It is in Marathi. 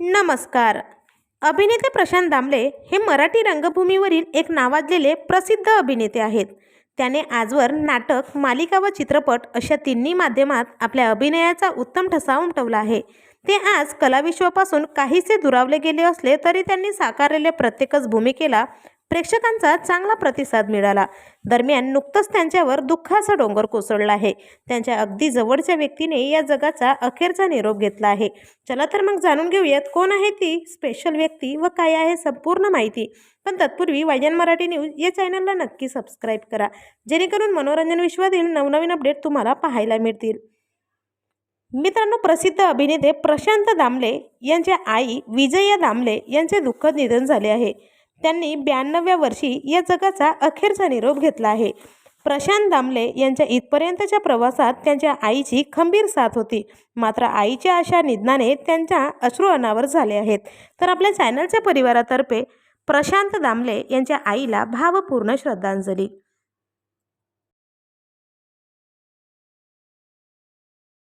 नमस्कार. अभिनेते प्रशांत दामले हे मराठी रंगभूमीवरील एक नावाजलेले प्रसिद्ध अभिनेते आहेत. त्याने आजवर नाटक मालिका व चित्रपट अशा तिन्ही माध्यमात आपल्या अभिनयाचा उत्तम ठसा उमटवला आहे. ते आज कलाविश्वापासून काहीसे दुरावले गेले असले तरी त्यांनी साकारलेल्या प्रत्येकच भूमिकेला प्रेक्षकांचा चांगला प्रतिसाद मिळाला. दरम्यान नुकतंच त्यांच्यावर दुःखाचा डोंगर कोसळला आहे. त्यांच्या अगदी जवळच्या व्यक्तीने या जगाचा अखेरचा निरोप घेतला आहे. चला तर मग जाणून घेऊयात कोण आहे ती स्पेशल व्यक्ती व काय आहे संपूर्ण माहिती. पण तत्पूर्वी वायजन मराठी न्यूज या चॅनलला नक्की सबस्क्राईब करा. जेणेकरून मनोरंजन विश्वातील नवनवीन अपडेट तुम्हाला पाहायला मिळतील. मित्रांनो प्रसिद्ध अभिनेते प्रशांत दामले यांच्या आई विजया दामले यांचे दुःखद निधन झाले आहे. त्यांनी ब्याण्णव्या वर्षी या जगाचा अखेरचा निरोप घेतला आहे. प्रशांत दामले यांच्या इथपर्यंतच्या प्रवासात त्यांच्या आईची खंबीर साथ होती. मात्र आईच्या अशा निधनाने त्यांच्या अश्रू अनावर झाले आहेत. तर आपल्या चॅनलच्या परिवारातर्फे प्रशांत दामले यांच्या आईला भावपूर्ण श्रद्धांजली.